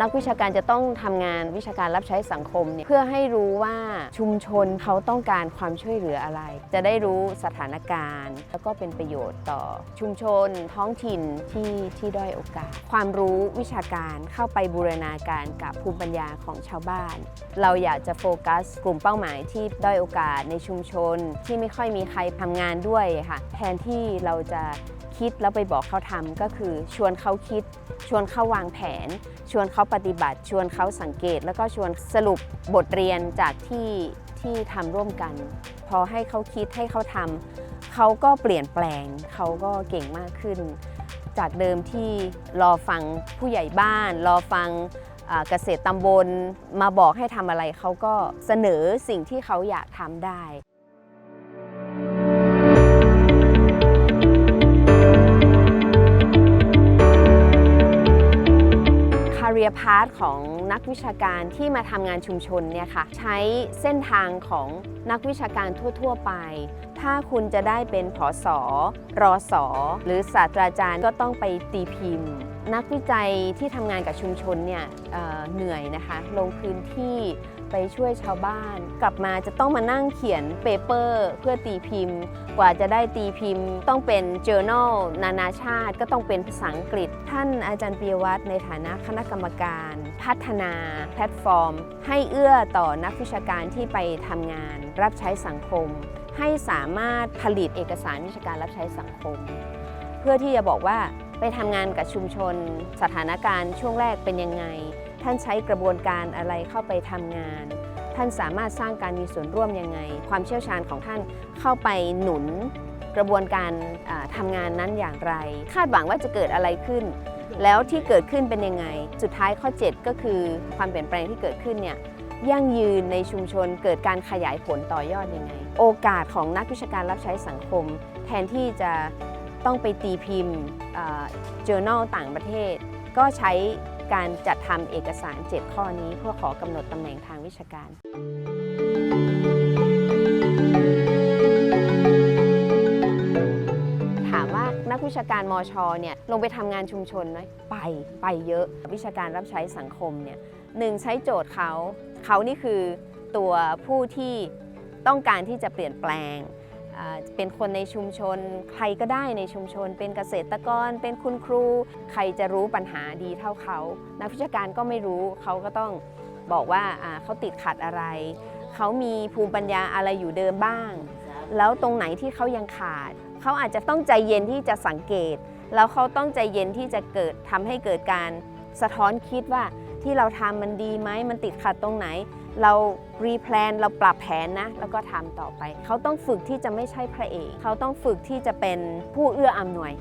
นักวิชาการจะต้องทำงานวิชาการรับใช้สังคมเนี่ยเพื่อให้รู้ว่าชุมชนเขาต้องการความช่วยเหลืออะไร จะได้รู้สถานการณ์ แล้วก็เป็นประโยชน์ต่อชุมชน ท้องถิ่นที่ที่ด้อยโอกาส ความรู้วิชาการเข้าไปบูรณาการกับภูมิปัญญาของชาวบ้าน เราอยากจะโฟกัส กลุ่มเป้าหมายที่ด้อยโอกาสในชุมชน ที่ไม่ค่อยมีใครทำงานด้วยค่ะแทนที่เราจะคิดแล้วไปบอกเขาทำก็คือชวนเขาคิด ชวนเขาวางแผน ชวนเขาปฏิบัติ ชวนเขาสังเกต แล้วก็ชวนสรุปบทเรียนจากที่ที่ทำร่วมกัน พอให้เขาคิดให้เขาทำเขาก็เปลี่ยนแปลง เขาก็เก่งมากขึ้น จากเดิมที่รอฟังผู้ใหญ่บ้าน รอฟังเกษตรตำบลมาบอกให้ทำอะไรเขาก็เสนอสิ่งที่เขาอยากทำได้ career path ของนักวิชาการที่มาทำงานชุมชนเนี่ยค่ะใช้เส้นทางของนักวิชาการทั่ว ๆ ไป ถ้าคุณจะได้เป็นผอสอรอสอหรือศาสตราจารย์ก็ต้องไปตีพิมพ์ นักวิจัยที่ทำงานกับชุมชนเนี่ยเเหนื่อยนะคะ ลงพื้นที่ ไปช่วยชาวบ้าน กลับมาจะต้องมานั่งเขียนเปเปอร์เพื่อตีพิมพ์ กว่าจะได้ตีพิมพ์ ต้องเป็น journal นานาชาติ ก็ต้องเป็นภาษาอังกฤษ ท่านอาจารย์ปียวัฒน์ในฐานะคณะกรรมการ พัฒนาแพลตฟอร์ม ให้เอื้อต่อนักวิชาการที่ไปทำงาน รับใช้สังคม ให้สามารถผลิตเอกสารวิชาการรับใช้สังคม เพื่อที่จะบอกว่าไปทำงานกับชุมชน สถานการณ์ช่วงแรกเป็นยังไง ท่านใช้กระบวนการอะไรเข้าไปทำงาน ท่านสามารถสร้างการมีส่วนร่วมยังไง ความเชี่ยวชาญของท่านเข้าไปหนุนกระบวนการอ่าทำงานนั้นอย่างไร คาดหวังว่าจะเกิดอะไรขึ้น แล้วที่เกิดขึ้นเป็นยังไง สุดท้ายข้อ 7 ก็คือความเปลี่ยนแปลงที่เกิดขึ้นเนี่ยยั่งยืนในชุมชนเกิดการขยายผลต่อยอดยังไง โอกาสของนักวิชาการรับใช้สังคม แทนที่จะต้องไปตีพิมพ์ journal ต่างประเทศ ก็ใช้ การจัดทำเอกสาร 7 ข้อนี้เพื่อขอกำหนดตำแหน่งทางวิชาการถามว่านักวิชาการมอชอเนี่ยลงไปทำงานชุมชนไหมไปไปเยอะ วิชาการรับใช้สังคมเนี่ยหนึ่งใช้โจทย์เขาเขานี่คือตัวผู้ที่ต้องการที่จะเปลี่ยนแปลง เป็นคนในชุมชน ใครก็ได้ในชุมชน เป็นเกษตรกร เป็นคุณครู ใครจะรู้ปัญหาดีเท่าเขา นักวิชาการก็ไม่รู้เขาก็ต้องบอกว่าเขาติดขัดอะไร เขามีภูมิปัญญาอะไรอยู่เดิมบ้าง แล้วตรงไหนที่เขายังขาด เขาอาจจะต้องใจเย็นที่จะสังเกต แล้วเขาต้องใจเย็นที่จะเกิดทำให้เกิดการสะท้อนคิดว่าที่เราทำมันดีไหมมันติดขัดตรงไหน เรารีแพลนเราปรับแผนนะ แล้วก็ทำต่อไป เขาต้องฝึกที่จะไม่ใช่พระเอก เขาต้องฝึกที่จะเป็นผู้เอื้ออำนวย